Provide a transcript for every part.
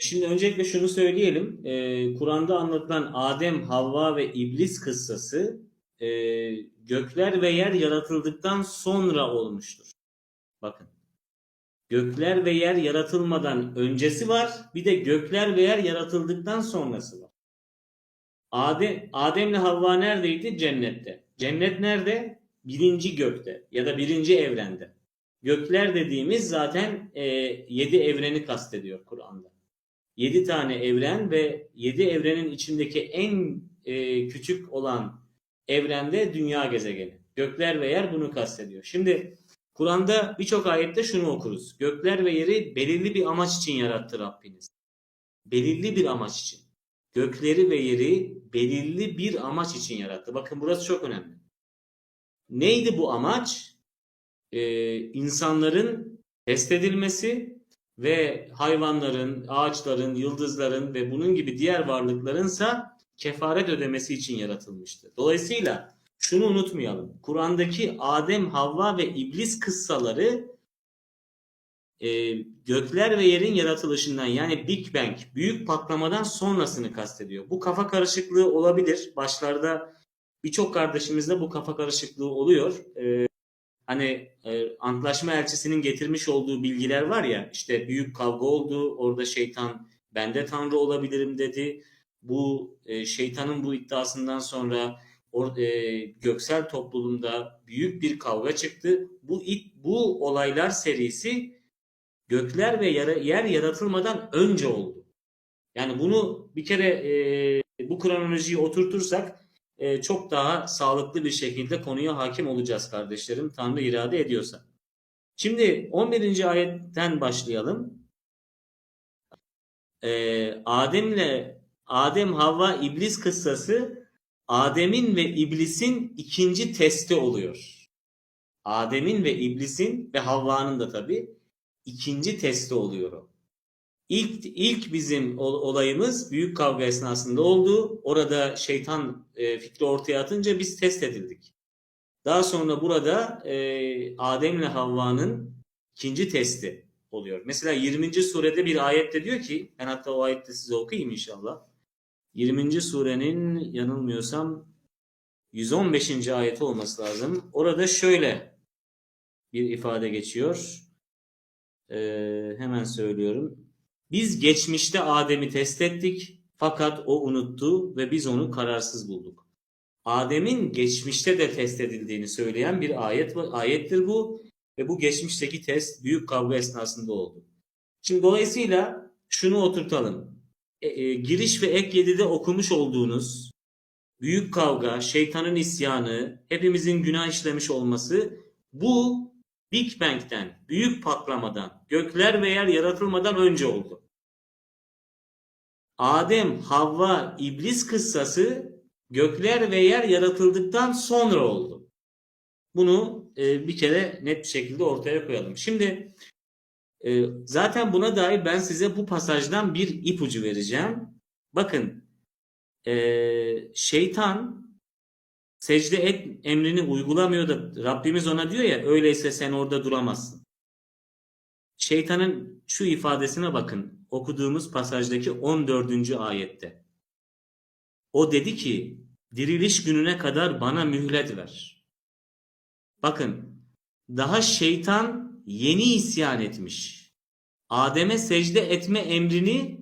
Şimdi öncelikle şunu söyleyelim. Ee, Kur'an'da anlatılan Adem, Havva ve İblis kıssası e, gökler ve yer yaratıldıktan sonra olmuştur. Bakın. Gökler ve yer yaratılmadan öncesi var. Bir de gökler ve yer yaratıldıktan sonrası var. Adem, Adem'le Havva neredeydi? Cennette. Cennet nerede? Birinci gökte ya da birinci evrende. Gökler dediğimiz zaten e, yedi evreni kastediyor Kur'an'da. Yedi tane evren ve yedi evrenin içindeki en e, küçük olan evrende dünya gezegeni. Gökler ve yer bunu kastediyor. Şimdi Kur'an'da birçok ayette şunu okuruz. Gökler ve yeri belirli bir amaç için yarattı Rabbiniz. Belirli bir amaç için. Gökleri ve yeri belirli bir amaç için yarattı. Bakın burası çok önemli. Neydi bu amaç? Ee, insanların test edilmesi ve hayvanların, ağaçların, yıldızların ve bunun gibi diğer varlıklarınsa kefaret ödemesi için yaratılmıştı. Dolayısıyla şunu unutmayalım. Kur'an'daki Adem, Havva ve İblis kıssaları e, gökler ve yerin yaratılışından yani Big Bang, büyük patlamadan sonrasını kastediyor. Bu kafa karışıklığı olabilir. Başlarda birçok kardeşimizde bu kafa karışıklığı oluyor. E, hani e, antlaşma elçisinin getirmiş olduğu bilgiler var ya işte büyük kavga oldu. Orada şeytan ben de tanrı olabilirim dedi. Bu e, şeytanın bu iddiasından sonra or, e, göksel toplumda büyük bir kavga çıktı. Bu it, bu olaylar serisi gökler ve yer, yer yaratılmadan önce oldu. Yani bunu bir kere e, bu kronolojiyi oturtursak e, çok daha sağlıklı bir şekilde konuya hakim olacağız kardeşlerim. Tanrı irade ediyorsa. Şimdi 11. ayetten başlayalım. E, Adem'le Adem Havva İblis kıssası Adem'in ve İblis'in ikinci testi oluyor. Adem'in ve İblis'in ve Havva'nın da tabi ikinci testi oluyor o. İlk, ilk bizim olayımız büyük kavga esnasında oldu. Orada şeytan e, fikri ortaya atınca biz test edildik. Daha sonra burada e, Adem'le Havva'nın ikinci testi oluyor. Mesela 20. surede bir ayette diyor ki, ben hatta o ayette size okuyayım inşallah. 20. surenin yanılmıyorsam 115. ayeti olması lazım. Orada şöyle bir ifade geçiyor. Ee, hemen söylüyorum. Biz geçmişte Adem'i test ettik fakat o unuttu ve biz onu kararsız bulduk. Adem'in geçmişte de test edildiğini söyleyen bir ayet ayettir bu ve bu geçmişteki test büyük kavga esnasında oldu. Şimdi dolayısıyla şunu oturtalım. E, e, giriş ve ek 7'de okumuş olduğunuz büyük kavga, şeytanın isyanı, hepimizin günah işlemiş olması bu Big Bang'den, büyük patlamadan, gökler ve yer yaratılmadan önce oldu. Adem, Havva, İblis kıssası gökler ve yer yaratıldıktan sonra oldu. Bunu e, bir kere net bir şekilde ortaya koyalım. Şimdi e, zaten buna dair ben size bu pasajdan bir ipucu vereceğim. Bakın e, şeytan secde et emrini uygulamıyor da Rabbimiz ona diyor ya öyleyse sen orada duramazsın. Şeytanın şu ifadesine bakın okuduğumuz pasajdaki 14. ayette. O dedi ki diriliş gününe kadar bana mühlet ver. Bakın daha şeytan yeni isyan etmiş. Adem'e secde etme emrini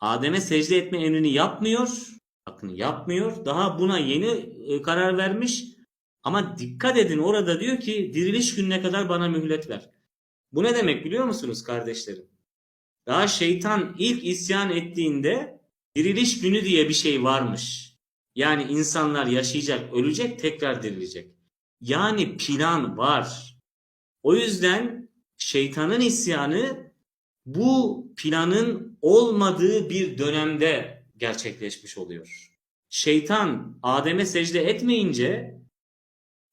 Adem'e secde etme emrini yapmıyor. Bakın yapmıyor. Daha buna yeni e, karar vermiş. Ama dikkat edin orada diyor ki diriliş gününe kadar bana mühlet ver. Bu ne demek biliyor musunuz kardeşlerim? Daha şeytan ilk isyan ettiğinde diriliş günü diye bir şey varmış. Yani insanlar yaşayacak, ölecek, tekrar dirilecek. Yani plan var. O yüzden şeytanın isyanı bu planın olmadığı bir dönemde gerçekleşmiş oluyor. Şeytan Adem'e secde etmeyince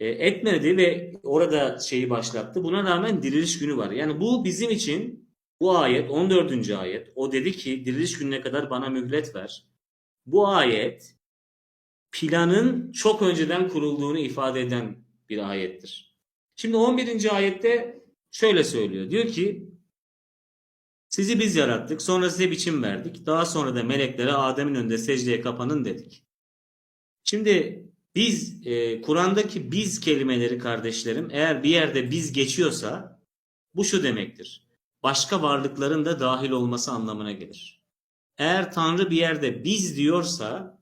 e, etmedi ve orada şeyi başlattı. Buna rağmen diriliş günü var. Yani bu bizim için bu ayet 14. ayet. O dedi ki diriliş gününe kadar bana mühlet ver. Bu ayet planın çok önceden kurulduğunu ifade eden bir ayettir. Şimdi 11. ayette şöyle söylüyor. Diyor ki Sizi biz yarattık. Sonra size biçim verdik. Daha sonra da meleklere Adem'in önünde secdeye kapanın dedik. Şimdi biz e, Kur'an'daki biz kelimeleri kardeşlerim eğer bir yerde biz geçiyorsa bu şu demektir. Başka varlıkların da dahil olması anlamına gelir. Eğer Tanrı bir yerde biz diyorsa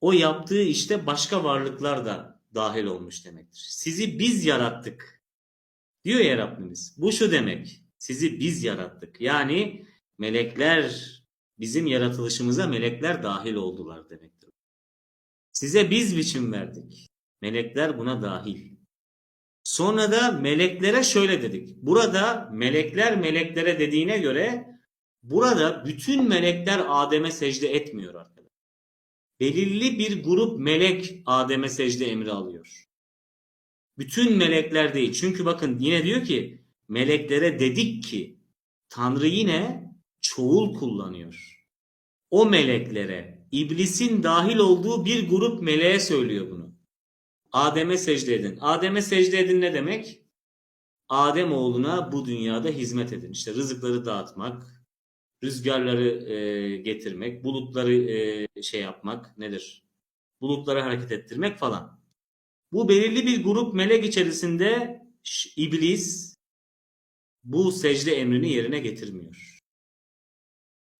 o yaptığı işte başka varlıklar da dahil olmuş demektir. Sizi biz yarattık diyor ya Rabbimiz. Bu şu demek. Sizi biz yarattık. Yani melekler bizim yaratılışımıza melekler dahil oldular demektir. Size biz biçim verdik. Melekler buna dahil. Sonra da meleklere şöyle dedik. Burada melekler meleklere dediğine göre burada bütün melekler Adem'e secde etmiyor arkadaşlar. Belirli bir grup melek Adem'e secde emri alıyor. Bütün melekler değil. Çünkü bakın yine diyor ki meleklere dedik ki Tanrı yine çoğul kullanıyor. O meleklere iblisin dahil olduğu bir grup meleğe söylüyor bunu. Adem'e secde edin. Adem'e secde edin ne demek? Adem oğluna bu dünyada hizmet edin. İşte rızıkları dağıtmak, rüzgarları e, getirmek, bulutları e, şey yapmak nedir? Bulutları hareket ettirmek falan. Bu belirli bir grup melek içerisinde iblis bu secde emrini yerine getirmiyor.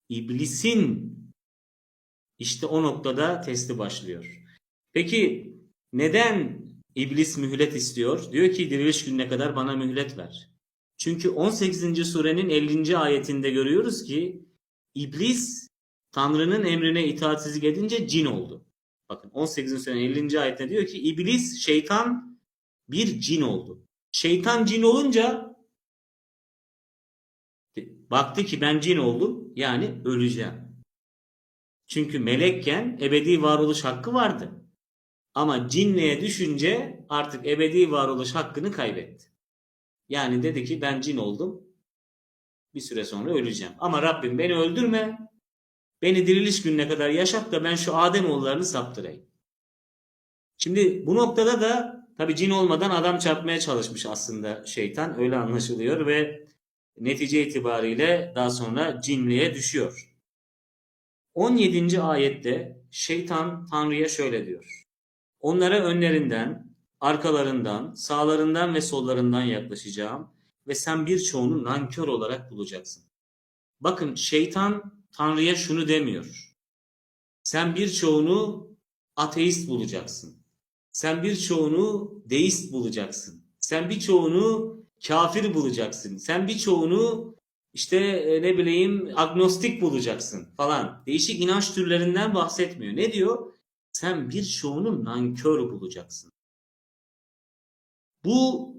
İblisin işte o noktada testi başlıyor. Peki neden iblis mühlet istiyor? Diyor ki diriliş gününe kadar bana mühlet ver. Çünkü 18. surenin 50. ayetinde görüyoruz ki iblis Tanrı'nın emrine itaatsizlik edince cin oldu. Bakın 18. surenin 50. ayetinde diyor ki iblis şeytan bir cin oldu. Şeytan cin olunca baktı ki ben cin oldum yani öleceğim. Çünkü melekken ebedi varoluş hakkı vardı. Ama cinliğe düşünce artık ebedi varoluş hakkını kaybetti. Yani dedi ki ben cin oldum. Bir süre sonra öleceğim. Ama Rabbim beni öldürme. Beni diriliş gününe kadar yaşat da ben şu Adem oğullarını saptırayım. Şimdi bu noktada da tabi cin olmadan adam çarpmaya çalışmış aslında şeytan. Öyle anlaşılıyor ve netice itibariyle daha sonra cinliğe düşüyor. 17. ayette şeytan Tanrı'ya şöyle diyor. Onlara önlerinden, arkalarından, sağlarından ve sollarından yaklaşacağım ve sen birçoğunu nankör olarak bulacaksın. Bakın şeytan Tanrı'ya şunu demiyor. Sen birçoğunu ateist bulacaksın. Sen birçoğunu deist bulacaksın. Sen birçoğunu kafir bulacaksın. Sen birçoğunu işte e, ne bileyim agnostik bulacaksın falan. Değişik inanç türlerinden bahsetmiyor. Ne diyor? Sen birçoğunu nankör bulacaksın. Bu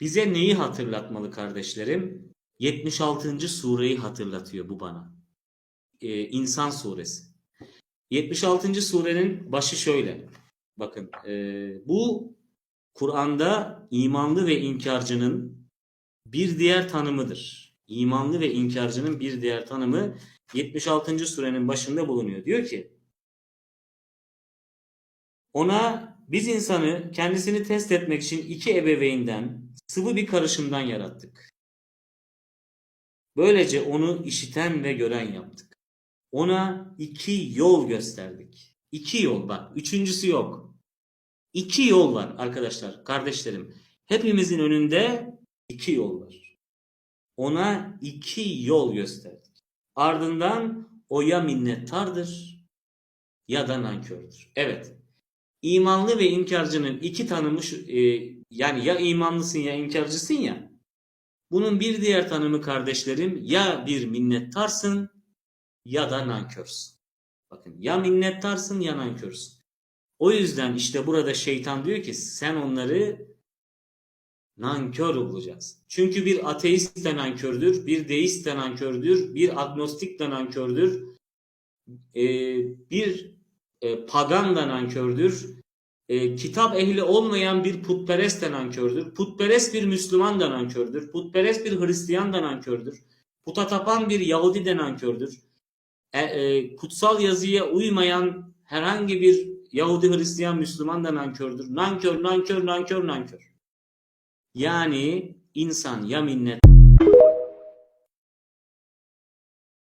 bize neyi hatırlatmalı kardeşlerim? 76. sureyi hatırlatıyor bu bana. Ee, İnsan suresi. 76. surenin başı şöyle. Bakın e, bu Kur'an'da imanlı ve inkarcının bir diğer tanımıdır. İmanlı ve inkarcının bir diğer tanımı 76. surenin başında bulunuyor. Diyor ki ona biz insanı kendisini test etmek için iki ebeveynden sıvı bir karışımdan yarattık. Böylece onu işiten ve gören yaptık. Ona iki yol gösterdik. İki yol bak. Üçüncüsü yok. İki yol var arkadaşlar, kardeşlerim. Hepimizin önünde iki yol var. Ona iki yol gösterdik. Ardından o ya minnettardır ya da nankördür. Evet. İmanlı ve inkarcının iki tanımı şu, e, yani ya imanlısın ya inkarcısın ya. Bunun bir diğer tanımı kardeşlerim ya bir minnettarsın ya da nankörsün. Bakın ya minnettarsın ya nankörsün. O yüzden işte burada şeytan diyor ki sen onları nankör bulacaksın. Çünkü bir ateist de nankördür, bir deist de nankördür, bir agnostik de nankördür, e, bir e, pagan da nankördür, e, kitap ehli olmayan bir putperest de nankördür, putperest bir Müslüman da nankördür, putperest bir Hristiyan da nankördür, puta tapan bir Yahudi de nankördür, kutsal yazıya uymayan herhangi bir Yahudi, Hristiyan, Müslüman da nankördür. Nankör, nankör, nankör, nankör. Yani insan ya minnet